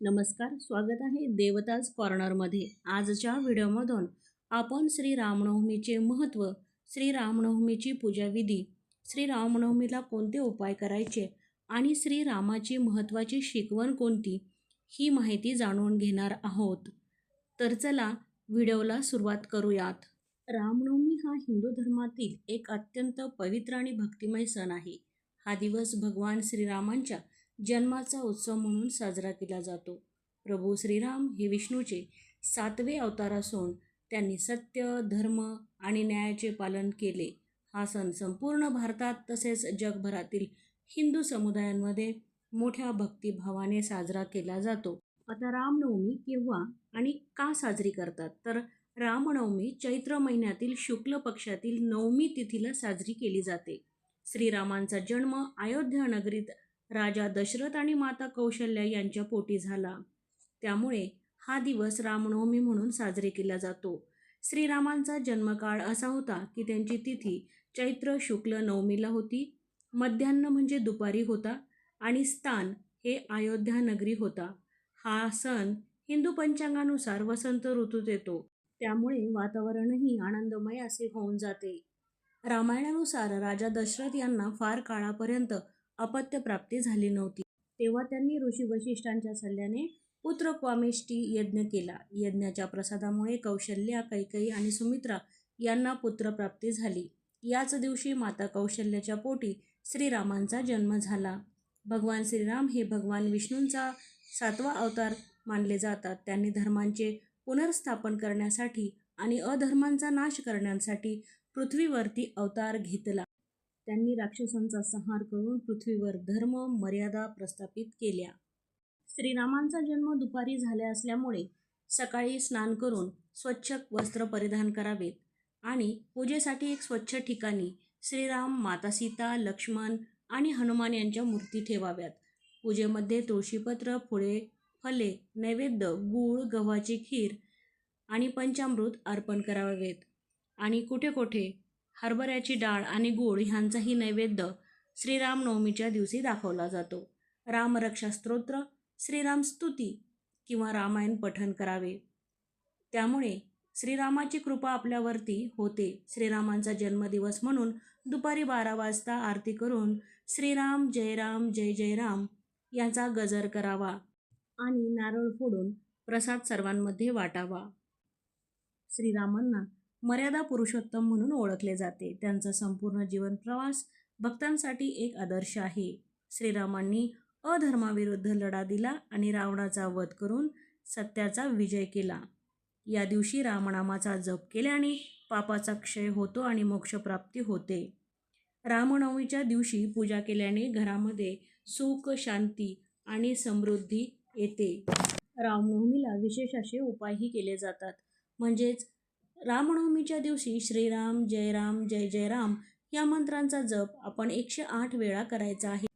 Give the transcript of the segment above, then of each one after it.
नमस्कार स्वागत आहे देवताज कॉर्नरमध्ये. आजच्या व्हिडिओमधून आपण श्री रामनवमीचे महत्त्व श्री रामनवमीची पूजाविधी श्री रामनवमीला कोणते उपाय करायचे आणि श्री रामाची महत्त्वाची शिकवण कोणती ही माहिती जाणून घेणार आहोत. तर चला व्हिडिओला सुरुवात करूयात. रामनवमी हा हिंदू धर्मातील एक अत्यंत पवित्र आणि भक्तिमय सण आहे. हा दिवस भगवान श्रीरामांच्या जन्माचा उत्सव म्हणून साजरा केला जातो. प्रभू श्रीराम हे विष्णूचे सातवे अवतार असून त्यांनी सत्य धर्म आणि न्यायाचे पालन केले. हा सण संपूर्ण भारतात तसेच जगभरातील हिंदू समुदायांमध्ये मोठ्या भक्तिभावाने साजरा केला जातो. आता रामनवमी केव्हा आणि का साजरी करतात? तर रामनवमी चैत्र महिन्यातील शुक्ल पक्षातील नवमी तिथीला साजरी केली जाते. श्रीरामांचा जन्म अयोध्या नगरीत राजा दशरथ आणि माता कौशल्या यांच्या पोटी झाला. त्यामुळे हा दिवस रामनवमी म्हणून साजरे केला जातो. श्रीरामांचा जन्मकाळ असा होता की त्यांची तिथी चैत्र शुक्ल नवमीला होती. मध्यान्न म्हणजे दुपारी होता आणि स्थान हे अयोध्या नगरी होता. हा सण हिंदू पंचांगानुसार वसंत ऋतूत येतो. त्यामुळे वातावरणही आनंदमय असे होऊन जाते. रामायणानुसार राजा दशरथ यांना फार काळापर्यंत अपत्यप्राप्ती झाली नव्हती. तेव्हा त्यांनी ऋषी वशिष्ठांच्या सल्ल्याने पुत्र क्वामेष्टी यज्ञ केला. यज्ञाच्या प्रसादामुळे कौशल्या कैकई आणि सुमित्रा यांना पुत्रप्राप्ती झाली. याच दिवशी माता कौशल्याच्या पोटी श्रीरामांचा जन्म झाला. भगवान श्रीराम हे भगवान विष्णूंचा सातवा अवतार मानले जातात. त्यांनी धर्मांचे पुनर्स्थापन करण्यासाठी आणि अधर्मांचा नाश करण्यासाठी पृथ्वीवरती अवतार घेतला. त्यांनी राक्षसांचा संहार करून पृथ्वीवर धर्म मर्यादा प्रस्थापित केल्या. श्रीरामांचा जन्म दुपारी झाला असल्यामुळे सकाळी स्नान करून स्वच्छ वस्त्र परिधान करावेत आणि पूजेसाठी एक स्वच्छ ठिकाणी श्रीराम माता सीता लक्ष्मण आणि हनुमान यांच्या मूर्ती ठेवाव्यात. पूजेमध्ये तुळशीपत्र फुळे फले नैवेद्य गूळ गव्हाची खीर आणि पंचामृत अर्पण करावेत. आणि कुठे कुठे हरभऱ्याची डाळ आणि गूळ ह्यांचाही नैवेद्य श्रीरामनवमीच्या दिवशी दाखवला जातो. रामरक्षा स्तोत्र श्रीराम स्तुती किंवा रामायण पठन करावे. त्यामुळे श्रीरामाची कृपा आपल्यावरती होते. श्रीरामांचा जन्मदिवस म्हणून दुपारी बारा वाजता आरती करून श्रीराम जय राम जय जय राम यांचा गजर करावा आणि नारळ फोडून प्रसाद सर्वांमध्ये वाटावा. श्रीरामांना मर्यादा पुरुषोत्तम म्हणून ओळखले जाते. त्यांचा संपूर्ण जीवन प्रवास भक्तांसाठी एक आदर्श आहे. श्रीरामांनी अधर्माविरुद्ध लढा दिला आणि रावणाचा वध करून सत्याचा विजय केला. या दिवशी रामनामाचा जप केल्याने पापाचा क्षय होतो आणि मोक्षप्राप्ती होते. रामनवमीच्या दिवशी पूजा केल्याने घरामध्ये सुख शांती आणि समृद्धी येते. रामनवमीला विशेष असे उपायही केले जातात. म्हणजेच रामनवमीच्या दिवशी श्रीराम जय राम जय जय राम या मंत्रांचा जप आपण एकशे आठ वेळा करायचा आहे.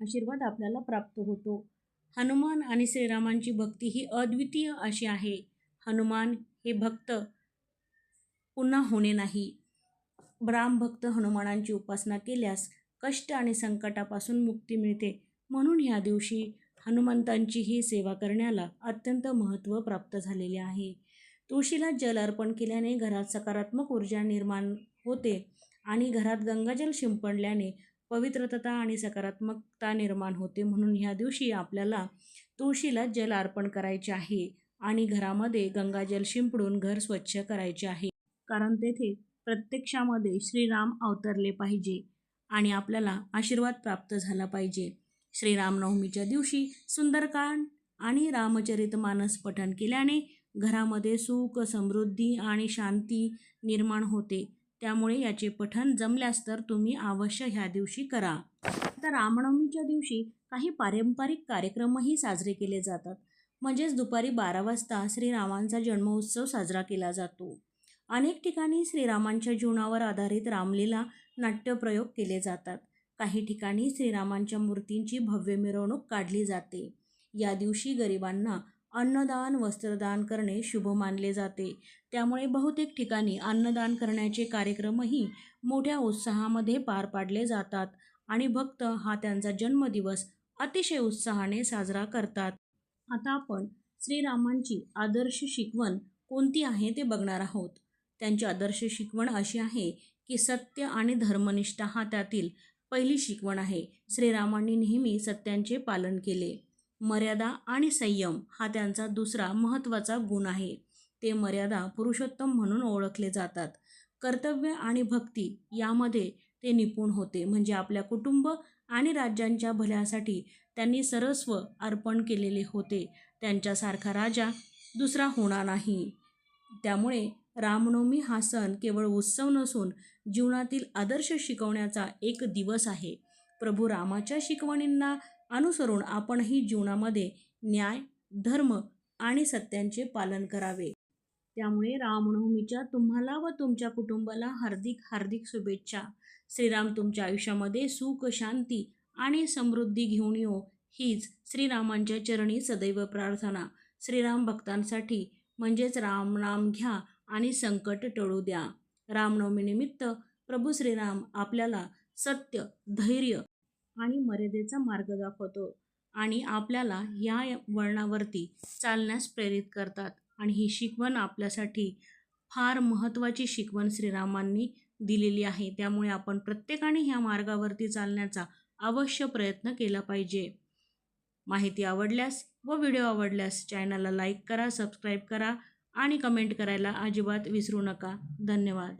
आशीर्वाद आपल्याला प्राप्त होतो. हनुमान आणि श्रीरामांची भक्ती ही अद्वितीय अशी आहे. हनुमान हे भक्त पुन्हा होणे नाही. रामभक्त हनुमानांची उपासना केल्यास कष्ट आणि संकटापासून मुक्ती मिळते. म्हणून ह्या दिवशी हनुमंतांचीही सेवा करण्याला अत्यंत महत्त्व प्राप्त झालेले आहे. तुळशीला जल अर्पण केल्याने घरात सकारात्मक ऊर्जा निर्माण होते आणि घरात गंगाजल शिंपडल्याने पवित्रता आणि सकारात्मकता निर्माण होते. म्हणून ह्या दिवशी आपल्याला तुळशीला जल अर्पण करायचे आहे आणि घरामध्ये गंगाजल शिंपडून घर स्वच्छ करायचे आहे. कारण तेथे प्रत्यक्षामध्ये श्रीराम अवतरले पाहिजे आणि आपल्याला आशीर्वाद प्राप्त झाला पाहिजे. श्रीरामनवमीच्या दिवशी सुंदरकांड आणि रामचरित मानस पठण केल्याने घरामध्ये सुख समृद्धी आणि शांती निर्माण होते. त्यामुळे याचे पठण जमल्यास तर तुम्ही अवश्य ह्या दिवशी करा. आता रामनवमीच्या दिवशी काही पारंपरिक कार्यक्रमही साजरे केले जातात. म्हणजेच दुपारी बारा वाजता श्रीरामांचा जन्मोत्सव साजरा केला जातो. अनेक ठिकाणी श्रीरामांच्या जीवनावर आधारित रामलीला नाट्यप्रयोग केले जातात. काही ठिकाणी श्रीरामांच्या मूर्तींची भव्य मिरवणूक काढली जाते. या दिवशी गरिबांना अन्नदान वस्त्रदान करणे शुभ मानले जाते. त्यामुळे बहुतेक ठिकाणी अन्नदान करण्याचे कार्यक्रमही मोठ्या उत्साहामध्ये पार पाडले जातात आणि भक्त हा त्यांचा जन्मदिवस अतिशय उत्साहाने साजरा करतात. आता आपण श्रीरामांची आदर्श शिकवण कोणती आहे ते बघणार आहोत. त्यांची आदर्श शिकवण अशी आहे की सत्य आणि धर्मनिष्ठा हा त्यातील पहिली शिकवण आहे. श्रीरामांनी नेहमी सत्यांचे पालन केले. मर्यादा आणि संयम हा त्यांचा दुसरा महत्त्वाचा गुण आहे. ते मर्यादा पुरुषोत्तम म्हणून ओळखले जातात. कर्तव्य आणि भक्ती यामध्ये ते निपुण होते. म्हणजे आपल्या कुटुंब आणि राज्यांच्या भल्यासाठी त्यांनी सर्वस्व अर्पण केलेले होते. त्यांच्यासारखा राजा दुसरा होणार नाही. त्यामुळे रामनवमी हा सण केवळ उत्सव नसून जीवनातील आदर्श शिकवण्याचा एक दिवस आहे. प्रभू रामाच्या शिकवणींना अनुसरून आपणही जीवनामध्ये न्याय धर्म आणि सत्यांचे पालन करावे. त्यामुळे रामनवमीच्या तुम्हाला व तुमच्या कुटुंबाला हार्दिक हार्दिक शुभेच्छा. श्रीराम तुमच्या आयुष्यामध्ये सुख शांती आणि समृद्धी घेऊन येऊ हीच श्रीरामांच्या चरणी सदैव प्रार्थना. श्रीराम भक्तांसाठी म्हणजेच राम नाम घ्या आणि संकट टळू द्या. रामनवमीनिमित्त प्रभू श्रीराम आपल्याला सत्य धैर्य आणि मर्यादेचा मार्ग दाखवतो आणि आपल्याला या वळणावरती चालण्यास प्रेरित करतात. आणि ही शिकवण आपल्यासाठी फार महत्त्वाची शिकवण श्रीरामांनी दिलेली आहे. त्यामुळे आपण प्रत्येकाने ह्या मार्गावरती चालण्याचा अवश्य प्रयत्न केला पाहिजे. माहिती आवडल्यास व व्हिडिओ आवडल्यास चॅनलला लाईक करा सबस्क्राईब करा आणि कमेंट करायला अजिबात विसरू नका. धन्यवाद.